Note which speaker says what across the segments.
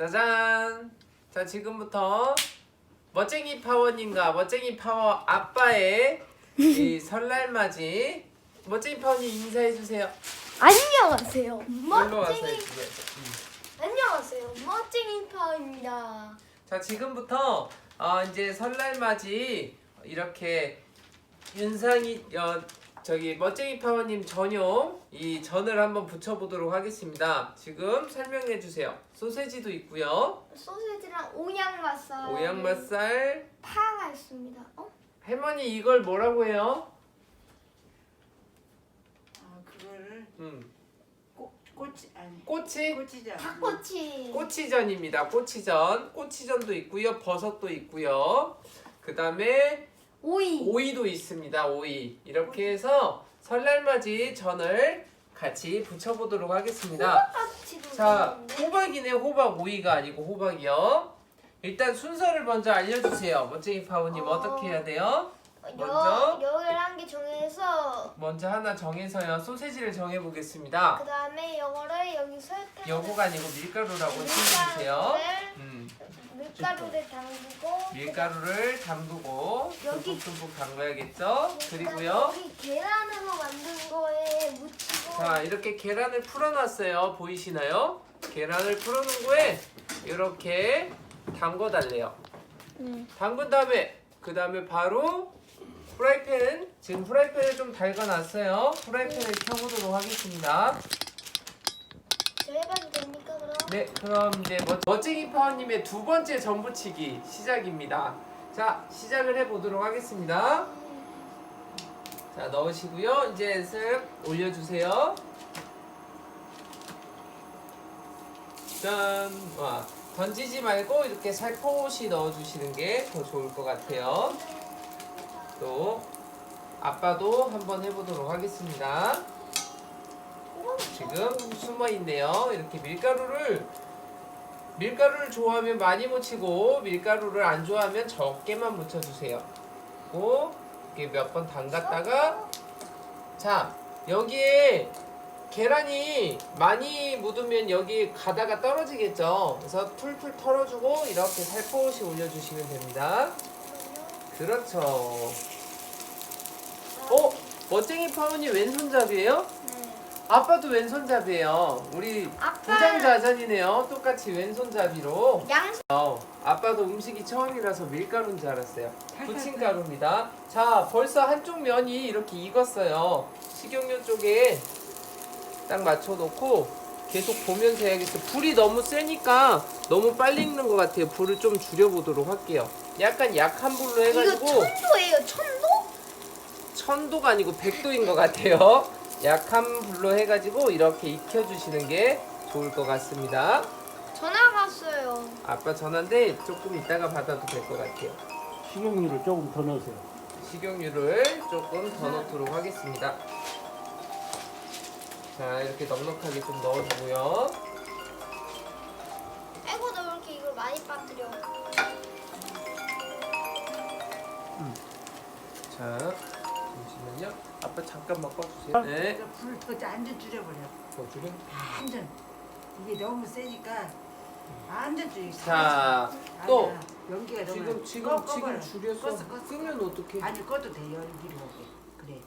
Speaker 1: 짜잔. 자, 지금부터 멋쟁이 파워님과 멋쟁이 파워 아빠의 이 설날맞이 멋쟁이 파워님 인사해 주세요.
Speaker 2: 안녕하세요.
Speaker 1: 일로 와서
Speaker 2: 멋쟁이
Speaker 1: 해주세요. 음.
Speaker 2: 안녕하세요. 멋쟁이 파입니다.
Speaker 1: 자, 지금부터 어, 이제 설날맞이 이렇게 윤상이 어, 저기 멋쟁이 파워님 전용 이 전을 한번 붙여보도록 하겠습니다. 지금 설명해 주세요. 소세지도 있고요.
Speaker 2: 소세지랑 오양맛살.
Speaker 1: 오양맛살.
Speaker 2: 파가 있습니다. 어?
Speaker 1: 할머니 이걸 뭐라고 해요?
Speaker 3: 아 그거를
Speaker 1: 음,
Speaker 3: 꽃 꽃이 아니
Speaker 1: 꼬치?
Speaker 2: 닭꼬치.
Speaker 1: 꼬치전입니다. 꼬치전. 꼬치전도 있고요. 버섯도 있고요. 그 다음에
Speaker 2: 오이.
Speaker 1: 오이도 있습니다. 오이. 이렇게 해서 설날맞이 전을 같이 붙여보도록 하겠습니다. 자,
Speaker 2: 있는데.
Speaker 1: 호박이네. 호박 오이가 아니고 호박이요. 일단 순서를 먼저 알려주세요. 멋쟁이 파우님
Speaker 2: 어.
Speaker 1: 어... 떻게 해야 돼요?
Speaker 2: 여
Speaker 1: 먼저?
Speaker 2: 열한 개 정해서
Speaker 1: 먼저 하나 정해서요. 소세지를 정해보겠습니다.
Speaker 2: 그 다음에 요거를 여기 설탕.
Speaker 1: 여고가 아니고 밀가루라고 치해주세요.
Speaker 2: 밀가루를 담그고.
Speaker 1: 밀가루를 담그고
Speaker 2: 여기-
Speaker 1: 듬뿍듬뿍 담가야겠죠? 그리고요.
Speaker 2: 여기 계란으로 만든 거에 묻히고.
Speaker 1: 자 이렇게 계란을 풀어놨어요. 보이시나요? 계란을 풀어놓은 거에 이렇게 담궈 달래요.
Speaker 2: 음.
Speaker 1: 담근 다음에 그 다음에 바로 프라이팬 지금 프라이팬을 좀 달궈놨어요. 프라이팬을 켜보도록 하겠습니다.
Speaker 2: 저 해봐도 됩니까?
Speaker 1: 네, 그럼 이제 멋- 멋쟁이 파워님의 두 번째 전부치기 시작입니다. 자, 시작을 해보도록 하겠습니다. 자, 넣으시고요. 이제 쓱 올려주세요. 짠! 와, 던지지 말고 이렇게 살포시 넣어주시는 게 더 좋을 것 같아요. 또, 아빠도 한번 해보도록 하겠습니다. 지금 숨어 있네요. 이렇게 밀가루를 밀가루를 좋아하면 많이 묻히고 밀가루를 안 좋아하면 적게만 묻혀주세요. 그리고 이렇게 몇 번 담갔다가 자 여기에 계란이 많이 묻으면 여기 가다가 떨어지겠죠. 그래서 풀풀 털어주고 이렇게 살포시 올려주시면 됩니다. 그렇죠. 어? 멋쟁이 파운이 왼손잡이에요?
Speaker 2: 네.
Speaker 1: 아빠도 왼손잡이에요. 우리
Speaker 2: 아빠
Speaker 1: 부장자전이네요. 똑같이 왼손잡이로.
Speaker 2: 양
Speaker 1: 어, 아빠도 음식이 처음이라서 밀가루인 줄 알았어요. 부침가루입니다. 자, 벌써 한쪽 면이 이렇게 익었어요. 식용유 쪽에 딱 맞춰놓고 계속 보면서 해야겠어. 불이 너무 세니까 너무 빨리 익는 것 같아요. 불을 좀 줄여보도록 할게요. 약간 약한 불로
Speaker 2: 이거
Speaker 1: 해가지고
Speaker 2: 천도예요 천도?
Speaker 1: 천도가 아니고 백도인 것 같아요. 약한 불로 해가지고 이렇게 익혀주시는 게 좋을 것 같습니다.
Speaker 2: 전화 갔어요.
Speaker 1: 아빠 전화인데 조금 이따가 받아도 될 것 같아요.
Speaker 4: 식용유를 조금 더 넣으세요.
Speaker 1: 식용유를 조금 더 넣도록 하겠습니다. 자, 이렇게 넉넉하게 좀 넣어주고요.
Speaker 2: 아이고 너 왜 이렇게 이걸 많이 빠뜨려?
Speaker 1: 자, 잠시만요. 아빠 잠깐만 꺼주세요. 네.
Speaker 3: 불 그거 완전 줄여버려.
Speaker 1: 꺼주래.
Speaker 3: 완전 이게 너무 세니까 완전 줄여.
Speaker 1: 자, 또
Speaker 3: 연기가 너무
Speaker 1: 지금 지금
Speaker 3: 꺼,
Speaker 1: 지금
Speaker 3: 꺼버려.
Speaker 1: 줄였어.
Speaker 3: 껐어, 껐어.
Speaker 1: 끄면 어떡해?
Speaker 3: 아니 꺼도 돼 연기로 오게. 그래.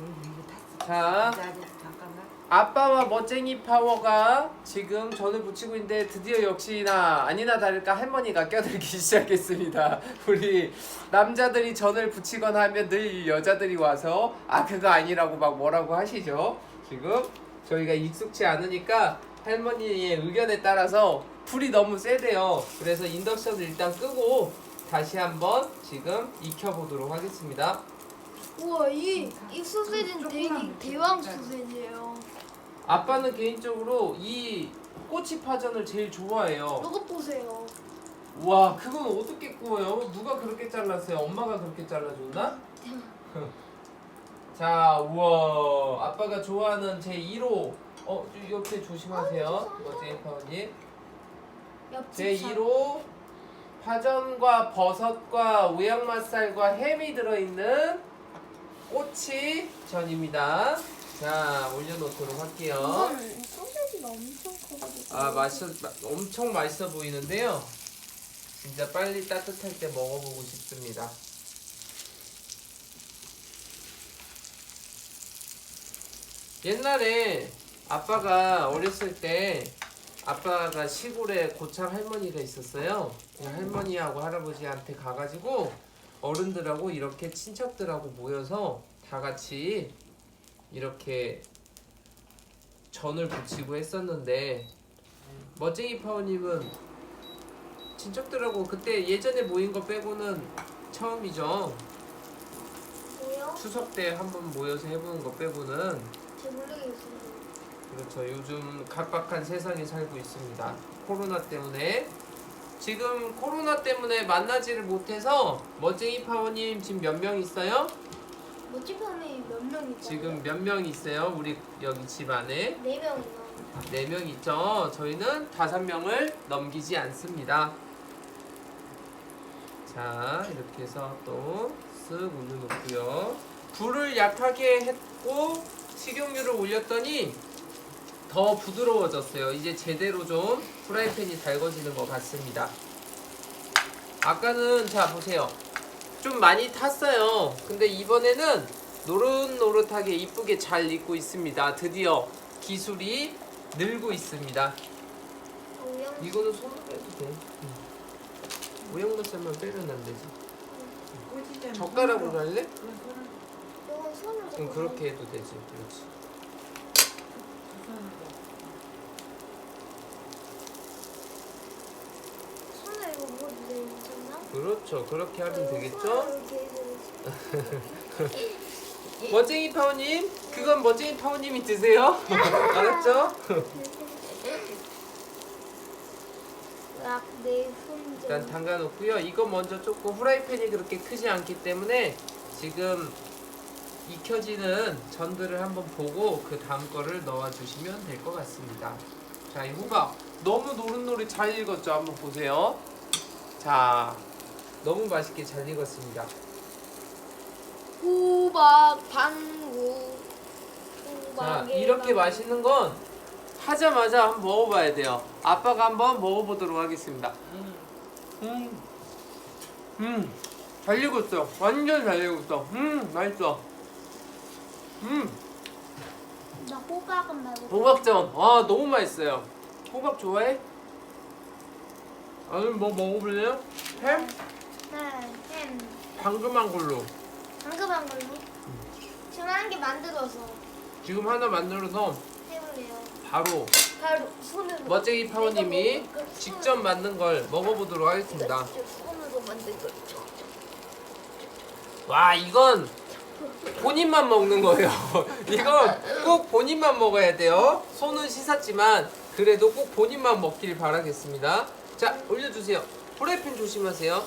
Speaker 3: 여기 이거 탔어.
Speaker 1: 자,
Speaker 3: 아직 잠깐만.
Speaker 1: 아빠와 멋쟁이 파워가 지금 전을 붙이고 있는데 드디어 역시나 아니나 다를까 할머니가 껴들기 시작했습니다. 우리 남자들이 전을 붙이거나 하면 늘 여자들이 와서 아 그거 아니라고 막 뭐라고 하시죠. 지금 저희가 익숙치 않으니까 할머니의 의견에 따라서 불이 너무 세대요. 그래서 인덕션을 일단 끄고 다시 한번 지금 익혀보도록 하겠습니다.
Speaker 2: 우와 이, 이 소세지는 대왕. 소세지예요.
Speaker 1: 아빠는 개인적으로 이 꼬치 파전을 제일 좋아해요.
Speaker 2: 이것 보세요.
Speaker 1: 와 그건 어떻게 구워요? 누가 그렇게 잘랐어요? 엄마가 그렇게 잘라줬나? 자 우와 아빠가 좋아하는 제 1호 어저 옆에 조심하세요 멋쟁이 파원님 제
Speaker 2: 엽집
Speaker 1: 1호 파전과 버섯과 오양맛살과 햄이 들어있는 꼬치 전입니다 자 올려놓도록 할게요. 아 맛있어 마- 엄청 맛있어 보이는데요. 진짜 빨리 따뜻할 때 먹어보고 싶습니다. 옛날에 아빠가 어렸을 때 아빠가 시골에 고창 할머니가 있었어요. 그 할머니하고 할아버지한테 가가지고 어른들하고 이렇게 친척들하고 모여서 다 같이 이렇게 전을 부치고 했었는데 멋쟁이 파워님은 친척들하고 그때 예전에 모인 거 빼고는 처음이죠.
Speaker 2: 뭐요?
Speaker 1: 추석 때 한번 모여서 해보는 거 빼고는
Speaker 2: 잘 모르겠어요.
Speaker 1: 그렇죠. 요즘 각박한 세상에 살고 있습니다. 코로나 때문에 지금 코로나 때문에 만나지를 못해서 멋쟁이 파워님 지금 몇 명 있어요?
Speaker 2: 모찌판이 몇명 있죠?
Speaker 1: 지금 몇 명 있어요? 우리 여기 집 안에
Speaker 2: 네 명이요.
Speaker 1: 네 명 있죠. 저희는 다섯 명을 넘기지 않습니다. 자 이렇게 해서 또 쓱 올려놓고요. 불을 약하게 했고 식용유를 올렸더니 더 부드러워졌어요. 이제 제대로 좀 프라이팬이 달궈지는 것 같습니다. 아까는 자 보세요. 좀 많이 탔어요. 근데 이번에는 노릇노릇하게 이쁘게 잘 익고 있습니다. 드디어 기술이 늘고 있습니다.
Speaker 2: 오영.
Speaker 1: 이거는 손으로 해도 돼. 우영무살만 빼면 안 되지. 젓가락으로
Speaker 3: 손으로.
Speaker 1: 할래?
Speaker 3: 그건 손으로.
Speaker 2: 이건 손으로.
Speaker 1: 그럼 그렇게 해도 되지. 그렇지.
Speaker 3: 손으로.
Speaker 2: 손에 이거 뭐 괜찮나?
Speaker 1: 그렇죠. 그렇게 하면 되겠죠? 멋쟁이 파워님, 그건 멋쟁이 파워님이 드세요. 알았죠?
Speaker 2: 손.
Speaker 1: 일단 담가 놓고요. 이거 먼저 조금 후라이팬이 그렇게 크지 않기 때문에 지금 익혀지는 전들을 한번 보고 그 다음 거를 넣어 주시면 될 것 같습니다. 자, 이 호박 너무 노릇노릇 잘 익었죠? 한번 보세요. 자, 너무 맛있게 잘 익었습니다.
Speaker 2: 호박 반구.
Speaker 1: 자,
Speaker 2: 호박에
Speaker 1: 이렇게
Speaker 2: 반-
Speaker 1: 맛있는 건 하자마자 한번 먹어봐야 돼요. 아빠가 한번 먹어보도록 하겠습니다. 음, 음, 잘 익었어. 완전 잘 익었어. 음, 맛있어. 음,
Speaker 2: 나 호박은 말고.
Speaker 1: 호박전. 아, 너무 맛있어요. 호박 좋아해? 아니, 뭐 먹어볼래요? 햄?
Speaker 2: 네, 햄.
Speaker 1: 방금 한 걸로.
Speaker 2: 방금 한 걸로. 지금 한 개 만들어서
Speaker 1: 지금 하나 만들어서
Speaker 2: 해볼래요.
Speaker 1: 바로
Speaker 2: 바로 손으로.
Speaker 1: 멋쟁이 파워님이
Speaker 2: 먹을 거
Speaker 1: 직접 만든 걸 먹어보도록 하겠습니다.
Speaker 2: 손으로 만든 거.
Speaker 1: 와 이건 본인만 먹는 거예요. 이건 꼭 본인만 먹어야 돼요. 손은 씻었지만 그래도 꼭 본인만 먹길 바라겠습니다. 자 올려주세요. 프라이팬 조심하세요.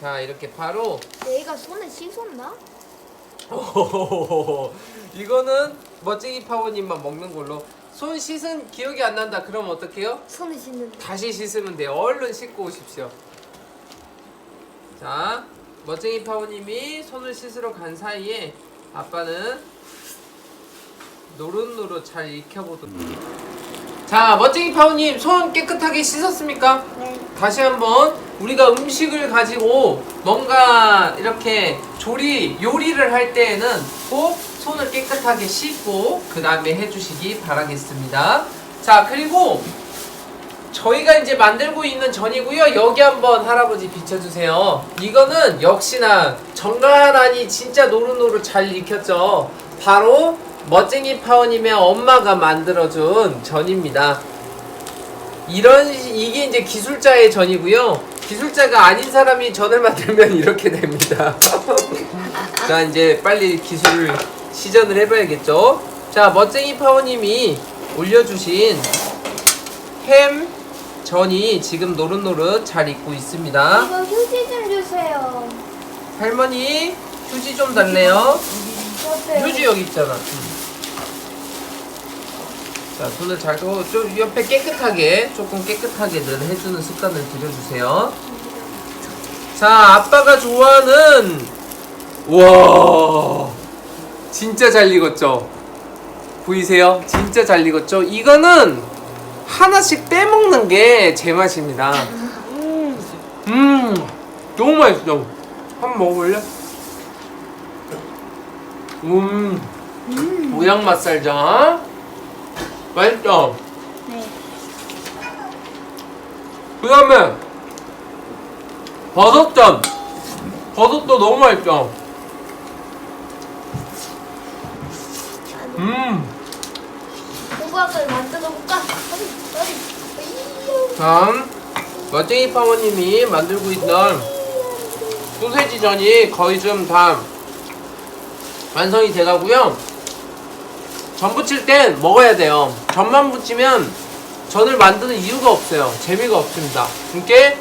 Speaker 1: 자 이렇게 바로
Speaker 2: 내가 손에 씻었나?
Speaker 1: 이거는 멋쟁이 파워님만 먹는 걸로 손 씻은 기억이 안 난다. 그럼 어떡해요?
Speaker 2: 손에 씻는.
Speaker 1: 다시 씻으면 돼요. 얼른 씻고 오십시오. 자, 멋쟁이 파워님이 손을 씻으러 간 사이에 아빠는 노릇노릇 잘 익혀보도록. 자, 멋쟁이 파워님 손 깨끗하게 씻었습니까?
Speaker 2: 네.
Speaker 1: 다시 한번 우리가 음식을 가지고 뭔가 이렇게 조리 요리를 할 때에는 꼭 손을 깨끗하게 씻고 그 다음에 해주시기 바라겠습니다. 자 그리고 저희가 이제 만들고 있는 전이고요. 여기 한번 할아버지 비춰주세요. 이거는 역시나 정갈하니 진짜 노릇노릇 잘 익혔죠. 바로 멋쟁이 파워님의 엄마가 만들어준 전입니다. 이런 시- 이게 이제 기술자의 전이고요. 기술자가 아닌 사람이 전을 만들면 이렇게 됩니다. 자 이제 빨리 기술을 시전을 해봐야겠죠. 자 멋쟁이 파워님이 올려주신 햄 전이 지금 노릇노릇 잘 익고 있습니다.
Speaker 2: 이거 휴지 좀 주세요.
Speaker 1: 할머니 휴지 좀 달래요. 휴지 여기 있잖아. 음. 자, 손을 잘, 어, 좀 옆에 깨끗하게, 조금 깨끗하게는 해주는 습관을 들여주세요. 자, 아빠가 좋아하는, 우와, 진짜 잘 익었죠? 보이세요? 진짜 잘 익었죠? 이거는 하나씩 빼먹는 게 제맛입니다. 음, 너무 맛있어. 한번 먹어볼래? 음, 모양 맛살장. 맛있죠?
Speaker 2: 네.
Speaker 1: 그 다음에 버섯전. 버섯도 너무 맛있죠? 음.
Speaker 2: 호박을 만들어 볼까?
Speaker 1: 다음 멋쟁이 파워님이 만들고 있던 소세지전이 거의 좀 다 완성이 돼가고요. 전 부칠 땐 먹어야 돼요. 전만 부치면 전을 만드는 이유가 없어요. 재미가 없습니다. 그러니까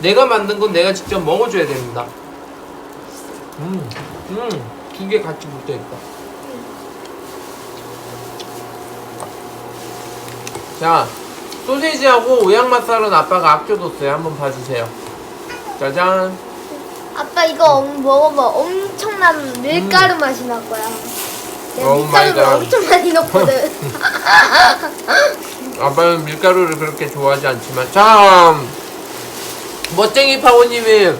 Speaker 1: 내가 만든 건 내가 직접 먹어줘야 됩니다. 음, 음, 두 개 같이 붙어 있다. 자, 소세지하고 오양맛살은 아빠가 아껴뒀어요. 한번 봐주세요. 짜잔.
Speaker 2: 아빠 이거 엄- 먹어봐. 엄청난 밀가루 맛이 날 거야. 내가
Speaker 1: 오 마이
Speaker 2: 밀가루를
Speaker 1: 갓.
Speaker 2: 엄청 많이 넣거든.
Speaker 1: 아빠는 밀가루를 그렇게 좋아하지 않지만. 자, 멋쟁이 파고님이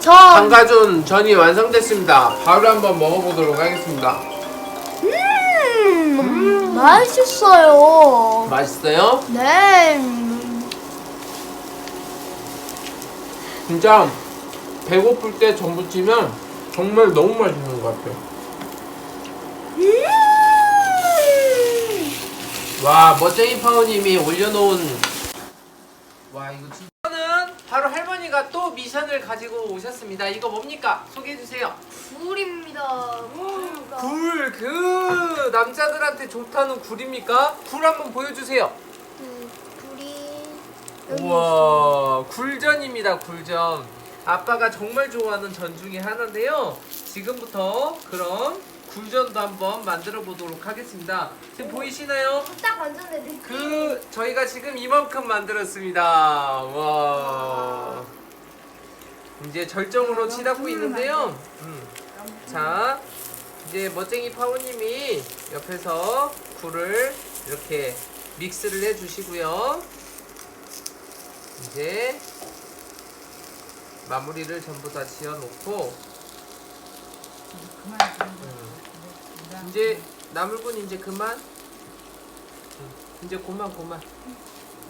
Speaker 2: 전
Speaker 1: 장가준 전이 완성됐습니다. 바로 한번 먹어보도록 하겠습니다.
Speaker 2: 음, 맛있어요.
Speaker 1: 맛있어요?
Speaker 2: 네.
Speaker 1: 진짜 배고플 때 전 부치면 정말 너무 맛있는 것 같아요.
Speaker 2: 음.
Speaker 1: 와 멋쟁이 파워님이 올려놓은 와 이거 진짜는 바로 할머니가 또 미션을 가지고 오셨습니다. 이거 뭡니까? 소개해 주세요.
Speaker 2: 굴입니다. 굴.
Speaker 1: 굴, 그 남자들한테 좋다는 굴입니까? 굴 한번 보여주세요.
Speaker 2: 그 굴이 여기
Speaker 1: 우와, 굴전입니다. 굴전. 아빠가 정말 좋아하는 전 중에 하나인데요. 지금부터 그럼 굴전도 한번 만들어 보도록 하겠습니다. 지금 보이시나요?
Speaker 2: 딱 완성된 느낌.
Speaker 1: 그 저희가 지금 이만큼 만들었습니다. 와. 이제 절정으로 치닫고 있는데요. 음. 자, 이제 멋쟁이 파우님이 옆에서 굴을 이렇게 믹스를 해주시고요. 이제 마무리를 전부 다 지어놓고
Speaker 3: 그만
Speaker 1: 음. 이제 나물분 이제 그만. 음, 이제 그만 그만.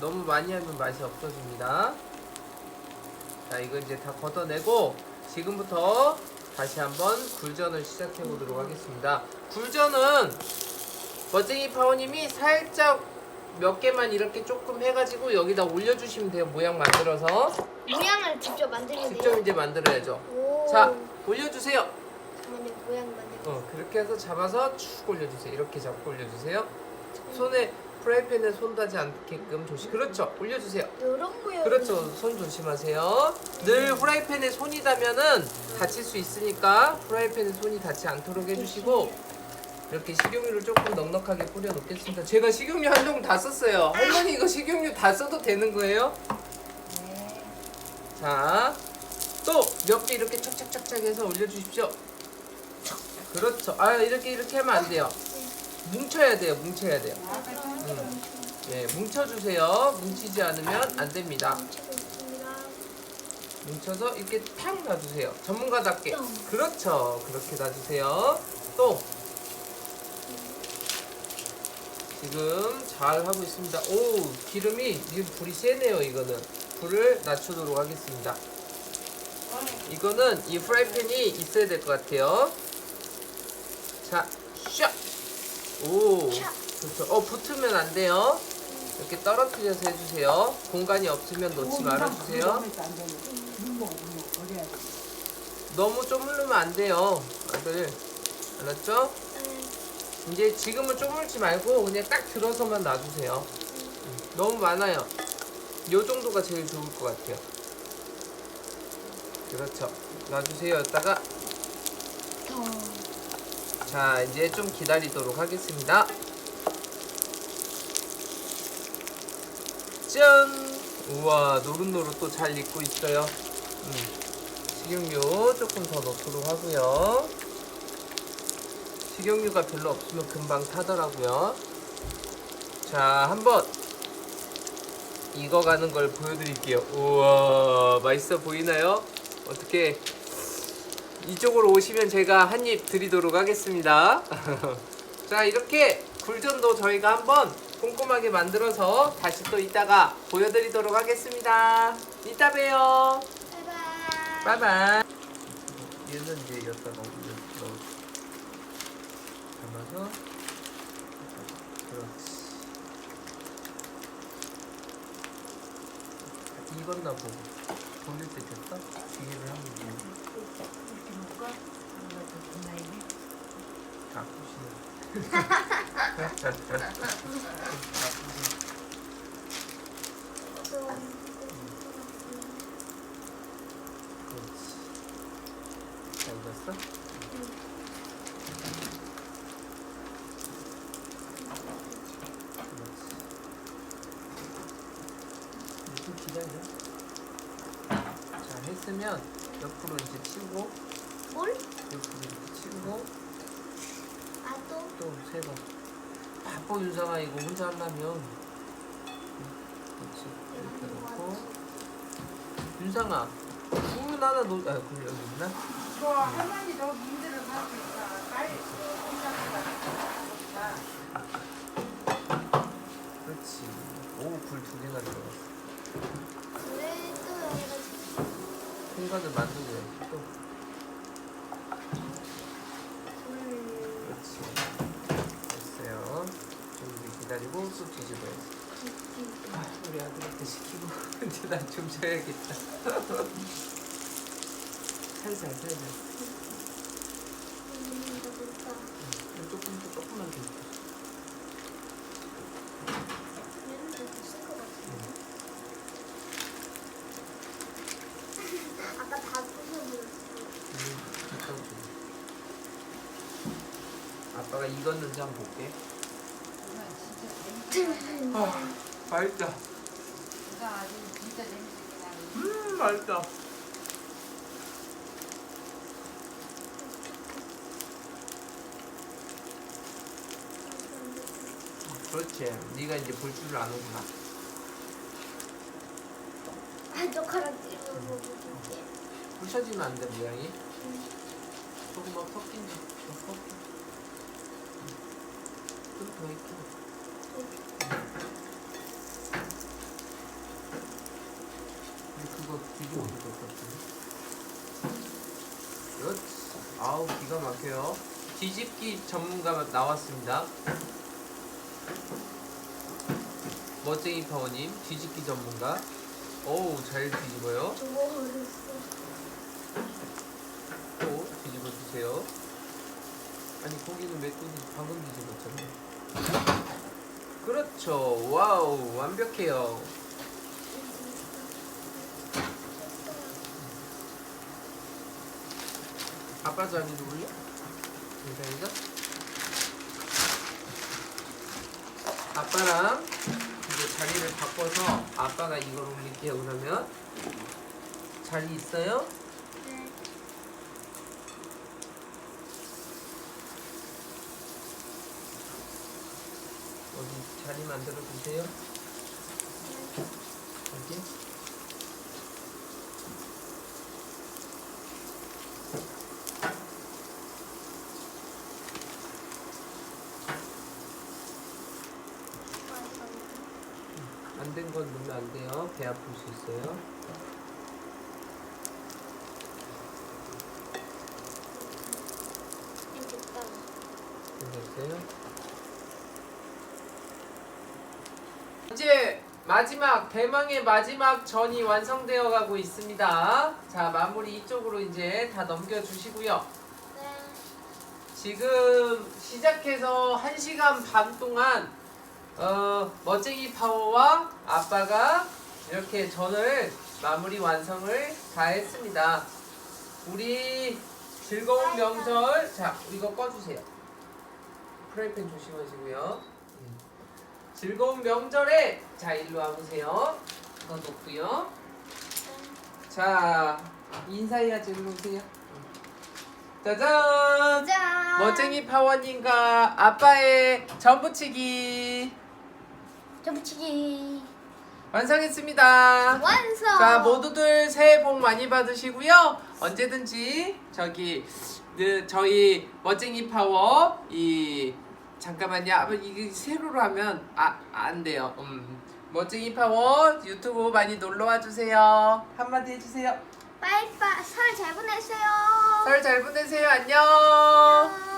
Speaker 1: 너무 많이 하면 맛이 없어집니다. 자 이거 이제 다 걷어내고 지금부터 다시 한번 굴전을 시작해 보도록 하겠습니다. 굴전은 멋쟁이 파워님이 살짝 몇 개만 이렇게 조금 해가지고 여기다 올려주시면 돼요. 모양 만들어서
Speaker 2: 모양을 직접 만들면
Speaker 1: 직접
Speaker 2: 돼요.
Speaker 1: 이제 만들어야죠.
Speaker 2: 오.
Speaker 1: 자 올려주세요.
Speaker 2: 잠깐만요. 모양 만들고.
Speaker 1: 어 그렇게 해서 잡아서 쭉 올려주세요. 이렇게 잡고 올려주세요. 손에 프라이팬에 손 닿지 않게끔 조심. 그렇죠. 올려주세요.
Speaker 2: 이런 모양.
Speaker 1: 그렇죠. 손 조심하세요. 늘 프라이팬에 손이 닿으면은 다칠 수 있으니까 프라이팬에 손이 닿지 않도록 해주시고 이렇게 식용유를 조금 넉넉하게 뿌려 놓겠습니다. 제가 식용유 한종다 썼어요. 할머니 이거 식용유 다 써도 되는 거예요? 자, 또 몇 개 이렇게 착착착착 해서 올려주십시오. 그렇죠. 아 이렇게 이렇게 하면 안 돼요. 뭉쳐야 돼요. 뭉쳐야 돼요. 음. 예, 뭉쳐주세요. 뭉치지 않으면 안 됩니다. 뭉쳐서 이렇게 탁 놔주세요. 전문가답게. 그렇죠. 그렇게 놔주세요. 또 지금 잘 하고 있습니다. 오 기름이 지금 불이 세네요. 이거는 불을 낮추도록 하겠습니다. 이거는 이 프라이팬이 있어야 될 것 같아요. 자, 샥. 오, 그렇죠. 어 붙으면 안 돼요. 이렇게 떨어뜨려서 해주세요. 공간이 없으면 놓지 말아주세요. 너무 좀 흐르면 안 돼요. 아들. 알았죠?
Speaker 2: 네.
Speaker 1: 이제 지금은 쪼물지 말고 그냥 딱 들어서만 놔주세요. 음, 너무 많아요. 요 정도가 제일 좋을 것 같아요. 그렇죠. 놔주세요. 여기다가 자 이제 좀 기다리도록 하겠습니다. 짠! 우와 노릇노릇 또 잘 익고 있어요. 음. 식용유 조금 더 넣도록 하고요. 식용유가 별로 없으면 금방 타더라고요. 자, 한번 익어가는 걸 보여드릴게요. 우와, 맛있어 보이나요? 어떻게 이쪽으로 오시면 제가 한 입 드리도록 하겠습니다. 자, 이렇게 굴전도 저희가 한번 꼼꼼하게 만들어서 다시 또 이따가 보여드리도록 하겠습니다. 이따 봬요.
Speaker 2: 바이바이.
Speaker 1: 바이바이. 얘는 이제 여기다가 넣어 담아서 그렇지. 익었나 보고 돌릴 때 됐어? 기회를 한번 주고
Speaker 3: 이렇게 하나 더 분나이네.
Speaker 1: 바꾸시네. 그렇지. 잘 익었어? 기다려. 자, 했으면 옆으로 이제 치우고
Speaker 2: 뭘?
Speaker 1: 옆으로 이렇게 치우고
Speaker 2: 아 또?
Speaker 1: 또 세 번. 바빠 윤상아 이거 혼자 하려면. 그렇지. 이렇게 놓고 윤상아 우유 하나 놓. 아 그래 여기 있나?
Speaker 3: 저 할머니도 힘들어 가고 있다. 빨리
Speaker 1: 그렇지. 오불 두 개나 들어갔어. 만들고 해야지 또.
Speaker 2: 불?
Speaker 1: 그렇지. 됐어요. 좀 이제 기다리고 쑥 뒤집어야지. 아, 우리 아들한테 시키고 근데 난좀 쉬어야겠다. 살살 살살.
Speaker 2: 음, 이거 좋다.
Speaker 1: 조금 더 조금만 더. 있자.
Speaker 2: 얘는 되게 쓸것 같은데. 아까 다 부셔버렸어.
Speaker 1: 음, 잠깐 좀. 아빠가 익었는지 한번 볼게. 아, 맛있다.
Speaker 3: 이거 아주 진짜 나는.
Speaker 1: 음, 맛있다. 그렇지. 네가 이제 볼 줄을 아는구나.
Speaker 2: 한 젓가락 찍어 먹어볼게.
Speaker 1: 부셔지면 안 돼, 모양이. 조금 더 섞인 거. 더 섞인. 좀더 익혀. 근데 그렇지. 아우, 기가 막혀요. 뒤집기 전문가가 나왔습니다. 멋쟁이 파워님, 뒤집기 전문가. 어우, 잘 뒤집어요.
Speaker 2: 먹어버렸어.
Speaker 1: 또 뒤집어 주세요. 아니 고기는 메뚜기 방금 뒤집었잖아요. 그렇죠. 와우 완벽해요. 아빠 자리 누굴래? 인사이가? 아빠랑 이제 자리를 바꿔서 아빠가 이걸 올릴게요. 그러면 자리 있어요?
Speaker 2: 네.
Speaker 1: 어디 자리 만들어 주세요. 여기. 안 된 건 넣으면 안 돼요. 배 아플 수 있어요. 됐어요? 이제 마지막 대망의 마지막 전이 완성되어 가고 있습니다. 자 마무리 이쪽으로 이제 다 넘겨 주시고요.
Speaker 2: 네.
Speaker 1: 지금 시작해서 1시간 반 동안 어, 멋쟁이 파워와 아빠가 이렇게 전을 마무리 완성을 다 했습니다. 우리 즐거운 명절 자 이거 꺼주세요. 프라이팬 조심하시고요. 음. 즐거운 명절에 자 일로 와보세요. 더 놓고요. 자 인사해야지 일로 오세요. 짜잔!
Speaker 2: 짠.
Speaker 1: 멋쟁이 파워님과 아빠의 전부치기
Speaker 2: 저 붙이기
Speaker 1: 완성했습니다.
Speaker 2: 완성.
Speaker 1: 자 모두들 새해 복 많이 받으시고요. 언제든지 저기 그 저희 멋쟁이 파워 이 잠깐만요. 아, 이게 세로로 하면 아 안 돼요. 음 멋쟁이 파워 유튜브 많이 놀러 와 주세요. 한마디 해주세요.
Speaker 2: 빠이빠이 설잘 보내세요.
Speaker 1: 설 잘 보내세요. 안녕.
Speaker 2: 안녕.